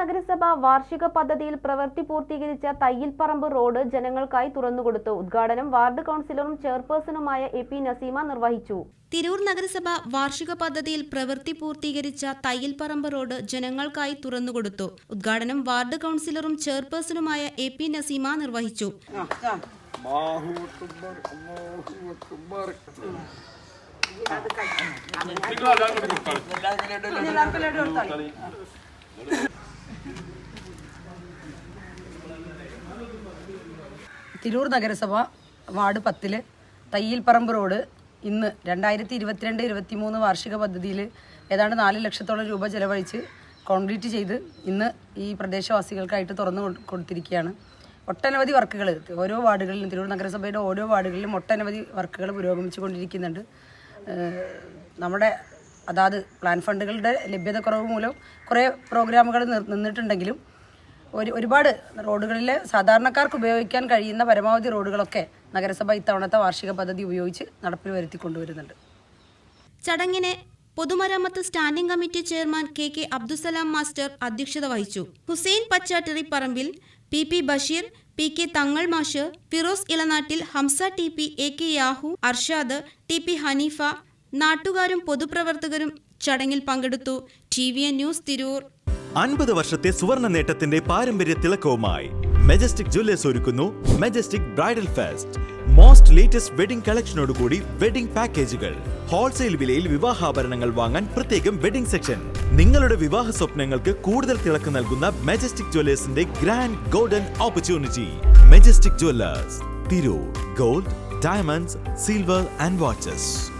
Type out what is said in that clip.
നഗരസഭ വാർഷിക പദ്ധതിയിൽ പ്രവൃത്തി പൂർത്തീകരിച്ച തയ്യിൽപ്പറമ്പ് റോഡ് ജനങ്ങൾക്കായി തുറന്നുകൊടുത്തു. ഉദ്ഘാടനം വാർഡ് കൗൺസിലറും ചെയർപേഴ്സണുമായ എ പി നസീമ നിർവഹിച്ചു. തിരൂർ നഗരസഭ വാർഷിക പദ്ധതിയിൽ പ്രവൃത്തി പൂർത്തീകരിച്ച തയ്യൽപ്പറമ്പ് റോഡ് ജനങ്ങൾക്കായി തുറന്നുകൊടുത്തു. ഉദ്ഘാടനം വാർഡ് കൗൺസിലറും ചെയർപേഴ്സണുമായ എ പി നസീമ നിർവഹിച്ചു. അക്ബർ തിരൂർ നഗരസഭ വാർഡ് പത്തിൽ തയ്യിൽപ്പറമ്പ് റോഡ് ഇന്ന് രണ്ടായിരത്തി ഇരുപത്തിരണ്ട് ഇരുപത്തിമൂന്ന് വാർഷിക പദ്ധതിയിൽ ഏതാണ്ട് നാല് ലക്ഷത്തോളം രൂപ ചെലവഴിച്ച് കോൺക്രീറ്റ് ചെയ്ത് ഇന്ന് ഈ പ്രദേശവാസികൾക്കായിട്ട് തുറന്നു കൊടു- കൊടുത്തിരിക്കുകയാണ്. ഒട്ടനവധി വർക്കുകൾ ഓരോ വാർഡുകളിലും തിരൂർ നഗരസഭയുടെ ഓരോ വാർഡുകളിലും ഒട്ടനവധി വർക്കുകൾ പുരോഗമിച്ചു കൊണ്ടിരിക്കുന്നുണ്ട് നമ്മുടെ അതാത് പ്ലാൻ ഫണ്ടുകളുടെ ലഭ്യതക്കുറവ് മൂലം കുറേ പ്രോഗ്രാമുകൾ നിന്നിട്ടുണ്ടെങ്കിലും ഒരു ഒരുപാട് റോഡുകളിലെ സാധാരണക്കാർക്ക് ഉപയോഗിക്കാൻ കഴിയുന്ന പരമാവധി റോഡുകളൊക്കെ നഗരസഭ ഇത്തവണത്തെ വാർഷിക പദ്ധതി ഉപയോഗിച്ച് നടപ്പിൽ വരുത്തി കൊണ്ടുവരുന്നുണ്ട് ചടങ്ങിനെ പൊതുമരാമത്ത് standing committee chairman K K Abdussalam master അധ്യക്ഷത വഹിച്ചു. Hussain Pachattiri Parambil P P Basheer P K Thangal മാഷ് Firoz Ilanattil Hamza T P A K Yahu Arshad T P Haneefa നാട്ടുകാരും പൊതുപ്രവർത്തകരും ചടങ്ങിൽ പങ്കെടുത്തു. T V N news Tirur. അൻപത് വർഷത്തെ സുവർണ നേട്ടത്തിന്റെ പാരമ്പര്യ തിളക്കവുമായി മെജസ്റ്റിക് ജ്വല്ലേഴ്സ് ഒരുക്കുന്നു majestic bridal fest most latest wedding കളക്ഷനോടുകൂടി wedding പാക്കേജുകൾ ഹോൾസെയിൽ വിലയിൽ വിവാഹാഭരണങ്ങൾ വാങ്ങാൻ പ്രത്യേകം വെഡിംഗ് സെക്ഷൻ നിങ്ങളുടെ വിവാഹ സ്വപ്നങ്ങൾക്ക് കൂടുതൽ തിളക്ക് നൽകുന്ന majestic ജ്വല്ലേഴ്സിന്റെ grand golden opportunity majestic jewellers Tirur. Gold diamonds silver and watches